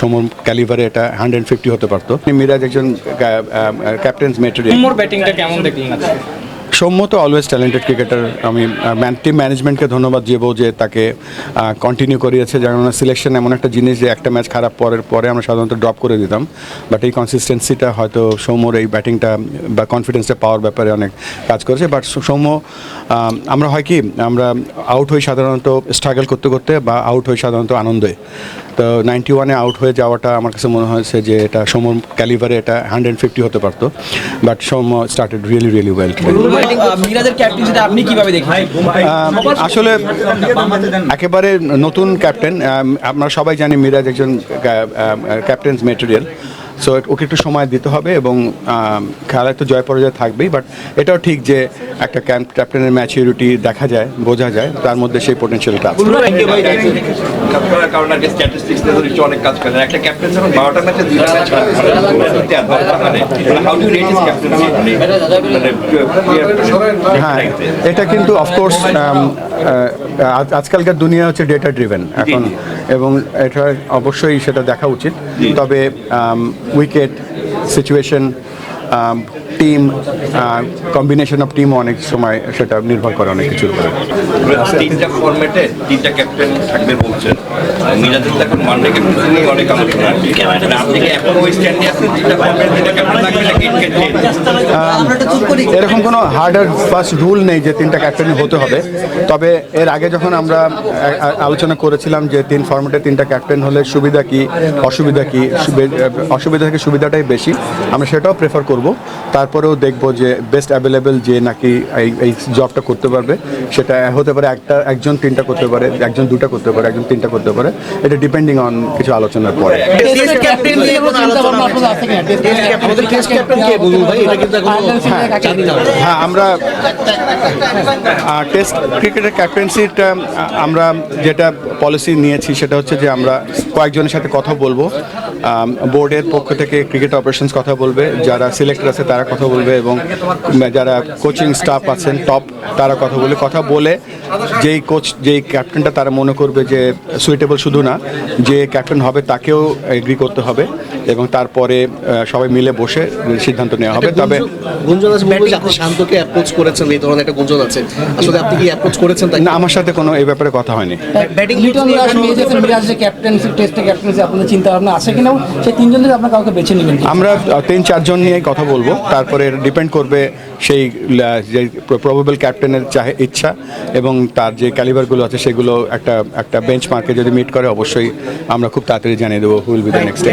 সমর ক্যালিভারে এটা hundred fifty হতে পারতো। মিরাজ একজন ক্যাপ্টেন্স মেটেরিয়াল মোর ব্যাটিংটা কেমন দেখলেন সৌম্য তো অলওয়েজ ট্যালেন্টেড ক্রিকেটার আমি টিম ম্যানেজমেন্টকে ধন্যবাদ দিব যে তাকে কন্টিনিউ করিয়েছে। যেমন সিলেকশন এমন একটা জিনিস যে একটা ম্যাচ খারাপ পরের পরে আমরা সাধারণত ড্রপ করে দিতাম। বাট এই কনসিস্টেন্সিটা হয়তো সৌম্যর এই ব্যাটিংটা বা কনফিডেন্সটা পাওয়ার ব্যাপারে অনেক কাজ করেছে। বাট সৌম্য আমরা হয় কি আমরা আউট হই সাধারণত স্ট্রাগল করতে করতে বা আউট হই সাধারণত আনন্দে। তো নাইনটি ওয়ানে আউট হয়ে যাওয়াটা আমার কাছে মনে হয়েছে যে এটা সম ক্যালিভারে এটা হান্ড্রেড ফিফটি হতে পারতো। বাট সম স্টার্টেড রিয়েলি রিয়েলি ওয়েল আপনি কীভাবে দেখেন? আসলে একেবারে নতুন ক্যাপ্টেন আমরা সবাই জানি মিরাজ একজন ক্যাপ্টেন্স মেটেরিয়াল সো ওকে একটু সময় দিতে হবে এবং খেলায় তো জয় পরাজয় থাকবেই বাট এটাও ঠিক যে একটা ক্যাম্প ক্যাপ্টেনের ম্যাচিউরিটি দেখা যায় বোঝা যায় তার মধ্যে সেই পোটেনশিয়ালটা আছে। কাজ করার কারণে আগে স্ট্যাটিস্টিক্স নিয়ে ধরে অনেক কাজ করেন। একটা ক্যাপ্টেন যখন বারোটা ম্যাচে দুইটা match how do rate his captaincy হ্যাঁ এটা কিন্তু অফকোর্স আজকালকার দুনিয়া হচ্ছে ডেটা ড্রিভেন এখন এবং এটা অবশ্যই সেটা দেখা উচিত। তবে wicket situation team combination of team অনেক সময় সেটা নির্ভর করে অনেক কিছুর উপরে। তিনটা ফরম্যাটে তিনটা ক্যাপ্টেন থাকবে বলছেন। মিরাজের তো এখন ওয়ানডে ক্যাপ্টেন্সি নিয়ে অনেক আলোচনা মানে আপনি কি এখন ওই স্ট্যান্ডে আছেন তিনটা ফরম্যাট তিনটা ক্যাপ্টেন থাকবে নাকি এরকম কোনো হার্ড অ্যান্ড ফার্স্ট রুল নেই যে তিনটা ক্যাপ্টেন হতে হবে। তবে এর আগে যখন আমরা আলোচনা করেছিলাম যে তিন ফর্মেটে তিনটা ক্যাপ্টেন হলে সুবিধা কি অসুবিধা কি সুবি- অসুবিধা থেকে সুবিধাটাই বেশি। আমরা সেটাও প্রেফার করব। তারপরেও দেখব যে বেস্ট অ্যাভেলেবেল যে নাকি এই এই জবটা করতে পারবে সেটা হতে পারে একটা একজন তিনটা করতে পারে একজন দুটা করতে পারে একজন তিনটা করতে পারে। এটা ডিপেন্ডিং অন কিছু আলোচনার পরে। হ্যাঁ আমরা টেস্ট ক্রিকেটের ক্যাপ্টেন্সিটা আমরা যেটা পলিসি নিয়েছি সেটা হচ্ছে যে আমরা কয়েকজনের সাথে কথা বলব। বোর্ডের পক্ষ থেকে ক্রিকেট অপারেশনস কথা বলবে যারা সিলেক্টর আছে, তারা কথা বলবে এবং যারা কোচিং স্টাফ আছেন টপ তারা কথা বলে কথা বলে যেই কোচ যেই ক্যাপ্টেনটা তারা মনে করবে যে সুইটেবল শুধু না, যে ক্যাপ্টেন হবে তাকেও এগ্রি করতে হবে। এবং তারপরে সবাই মিলে বসে সিদ্ধান্ত নেওয়া হবে। তবে গুঞ্জন আছে বলব যে আপনি শান্তকে অ্যাপ্রোচ করেছেন এই ধরনের একটা গুঞ্জন আছে। আসলে আপনি কি অ্যাপ্রোচ করেছেন না আমার সাথে কোনো এই ব্যাপারে কথা হয়নি। ব্যাটিং লিটন দাস ক্যাপ্টেন্সি টেস্টে ক্যাপ্টেন্সি আপনাদের চিন্তা ভাবনা আছে কিনা? সেই তিনজন থেকে আপনার কাউকে বেছে নেবেন আমরা তিন চারজন নিয়েই কথা বলব। তারপরে ডিপেন্ড করবে সেই যে প্রবাবল ক্যাপ্টেনের চাহে ইচ্ছা এবং তার যে ক্যালিবারগুলো আছে সেগুলো একটা একটা বেঞ্চ মার্কে যদি মিট করে অবশ্যই আমরা খুব তাড়াতাড়ি জানিয়ে দেবো হুইল বি দ্য নেক্সট